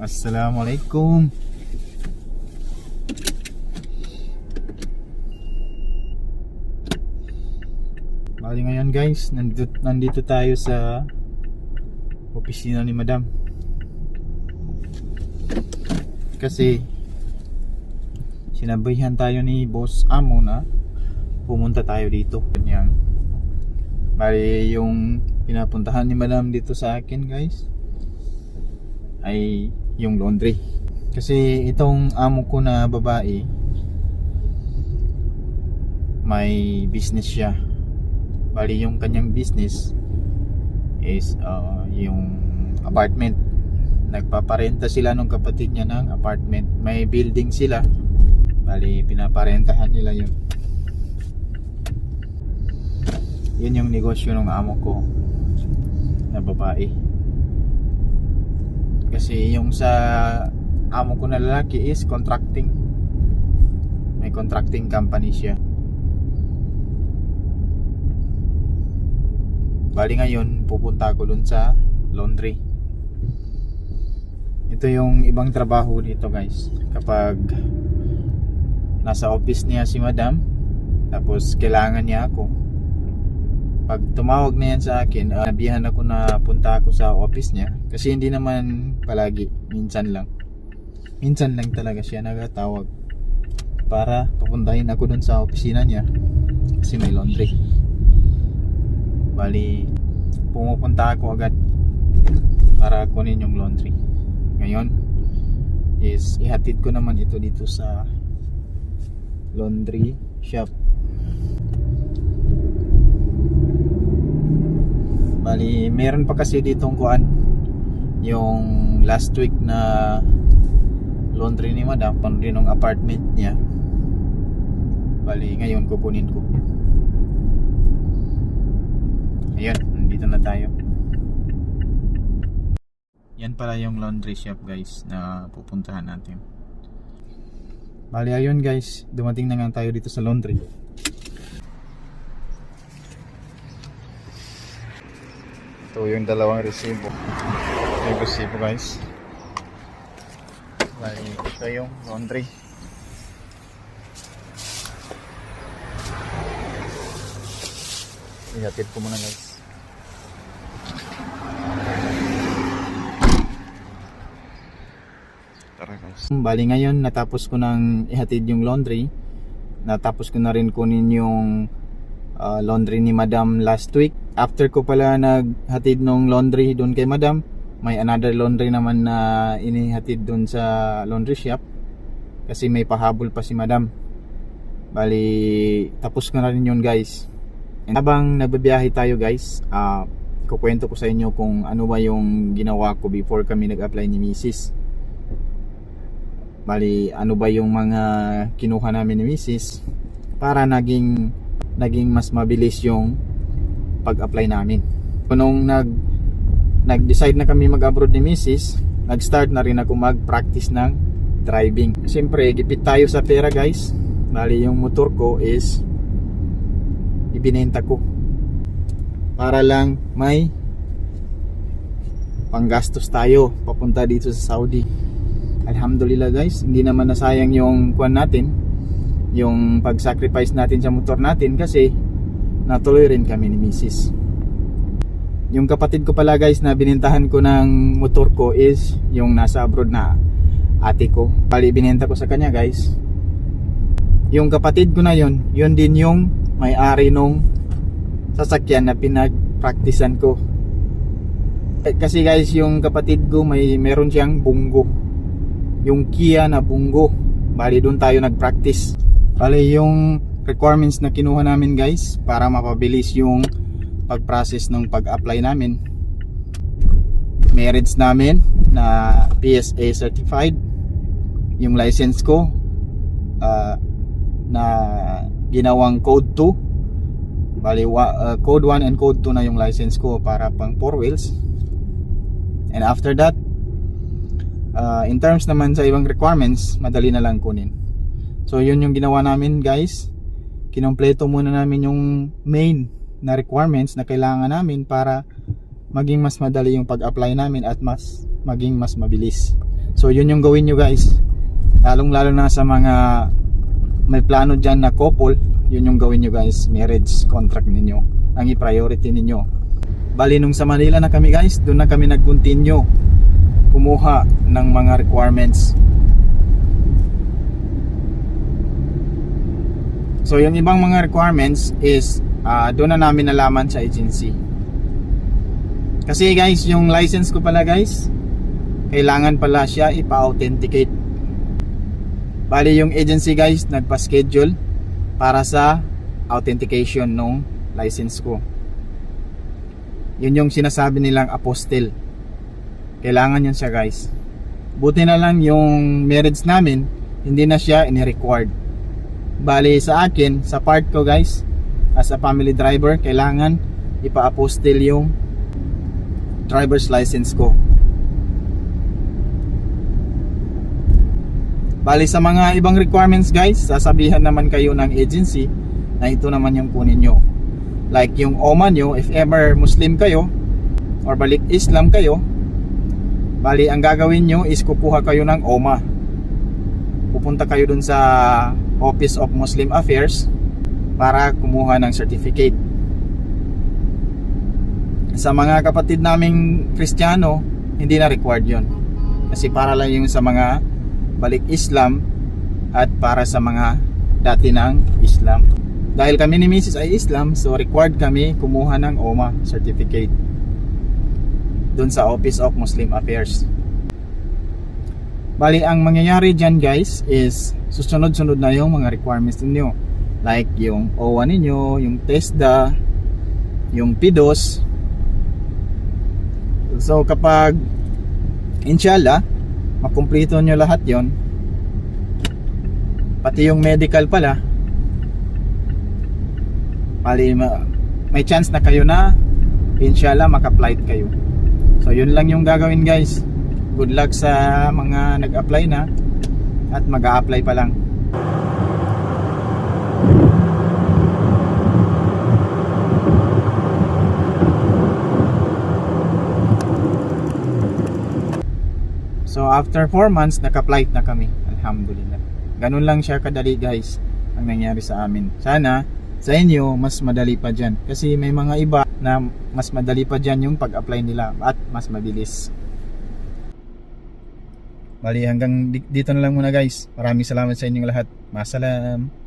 Assalamualaikum. Bali ngayon guys, nandito, nandito tayo sa opisina ni Madam. Kasi sinabihan tayo ni Boss Amo na pumunta tayo dito. Kanyang Bali yung pinapuntahan ni Madam dito sa akin guys ay yung laundry. Kasi itong amo ko na babae may business siya. Bali yung kanyang business is uh, yung apartment. Nagpaparenta sila nung kapatid niya ng apartment. May building sila. Bali pinaparentahan nila yun. Yun yung negosyo ng amo ko na babae. Kasi yung sa amo ko na lalaki is contracting. May contracting company siya. Bali ngayon, pupunta ako dun sa laundry. Ito yung ibang trabaho dito guys. Kapag nasa office niya si madam, tapos kailangan niya ako, pag tumawag na yan sa akin, uh, nabihan ako na punta ako sa office niya. Kasi hindi naman palagi, minsan lang. Minsan lang talaga siya nagatawag para pupuntahin ako dun sa opisina niya kasi may laundry. Bali, pumupunta ako agad para kunin yung laundry. Ngayon, is ihatid ko naman ito dito sa laundry shop. Bali, meron pa kasi ditong kuan yung last week na laundry ni madam laundry ng apartment niya. Bali ngayon kukunin ko. Ayun nandito na tayo. Yan pala yung laundry shop guys na pupuntahan natin. Bali ayun guys dumating na nga tayo dito sa laundry ito yung dalawang resibo yung resibo guys bali ito yung laundry ihatid ko muna guys Tara guys. Bali ngayon natapos ko nang ihatid yung laundry. Natapos ko na rin kunin yung uh, laundry ni Madam last week. After ko pala naghatid ng laundry doon kay Madam, may another laundry naman na inihatid doon sa laundry shop kasi may pahabol pa si Madam. Bali tapos ko na rin yun guys. And habang nagbabiyahe tayo guys, uh, kukwento ko sa inyo kung ano ba yung ginawa ko before kami nag-apply ni Mrs. Bali, ano ba yung mga kinuha namin ni Mrs. para naging naging mas mabilis yung pag-apply namin. Nung nag nag-decide na kami mag-abroad ni Mrs. Nag-start na rin ako mag-practice ng driving. Siyempre, gipit tayo sa pera guys. Bali, yung motor ko is ibinenta ko para lang may panggastos tayo papunta dito sa Saudi Alhamdulillah guys hindi naman nasayang yung kuan natin yung pag-sacrifice natin sa motor natin kasi natuloy rin kami ni Mrs. Yung kapatid ko pala guys na binintahan ko ng motor ko is yung nasa abroad na ate ko. Bali binenta ko sa kanya guys. Yung kapatid ko na yon, yun din yung may-ari nung sasakyan na pinag-practicean ko. Eh, Kasi guys, yung kapatid ko may meron siyang bunggo. Yung Kia na bunggo. Bali doon tayo nag-practice. Bali yung requirements na kinuha namin guys para mapabilis yung pag-process ng pag-apply namin. Marriage namin na PSA certified. Yung license ko ah, na ginawang code 2 bali uh, code 1 and code 2 na yung license ko para pang 4 wheels and after that uh, in terms naman sa ibang requirements madali na lang kunin so yun yung ginawa namin guys kinompleto muna namin yung main na requirements na kailangan namin para maging mas madali yung pag-apply namin at mas maging mas mabilis So yun yung gawin nyo guys. Lalong lalo na sa mga may plano dyan na couple, yun yung gawin nyo guys. Marriage contract ninyo. Ang i-priority ninyo. Bali nung sa Manila na kami guys, doon na kami nag-continue kumuha ng mga requirements. So yung ibang mga requirements is ah, doon na namin nalaman sa agency. Kasi guys, yung license ko pala guys, kailangan pala siya ipa-authenticate. Bali yung agency guys, nagpa-schedule para sa authentication ng license ko. Yun yung sinasabi nilang apostle. Kailangan yun siya guys. Buti na lang yung marriage namin, hindi na siya ini-required. Bali sa akin, sa part ko guys, as a family driver, kailangan ipa-apostle yung driver's license ko. Bali sa mga ibang requirements guys, sasabihan naman kayo ng agency na ito naman yung kunin nyo. Like yung OMA nyo, if ever Muslim kayo or balik Islam kayo, bali ang gagawin nyo is kukuha kayo ng OMA. Pupunta kayo dun sa Office of Muslim Affairs para kumuha ng certificate. Sa mga kapatid naming Kristiyano, hindi na required yon. Kasi para lang yung sa mga balik Islam at para sa mga dati ng Islam. Dahil kami ni Mrs. ay Islam, so required kami kumuha ng OMA certificate dun sa Office of Muslim Affairs. Bali, ang mangyayari dyan guys is susunod-sunod na yung mga requirements ninyo. Like yung OWA ninyo, yung TESDA, yung PIDOS. So kapag inshallah, makumplito nyo lahat yon pati yung medical pala bali ma- may chance na kayo na inshallah maka-flight kayo so yun lang yung gagawin guys good luck sa mga nag-apply na at mag-a-apply pa lang So after 4 months, naka-flight na kami. Alhamdulillah. Ganun lang siya kadali guys ang nangyari sa amin. Sana sa inyo mas madali pa dyan. Kasi may mga iba na mas madali pa dyan yung pag-apply nila at mas mabilis. Bali hanggang di- dito na lang muna guys. Maraming salamat sa inyong lahat. Masalam.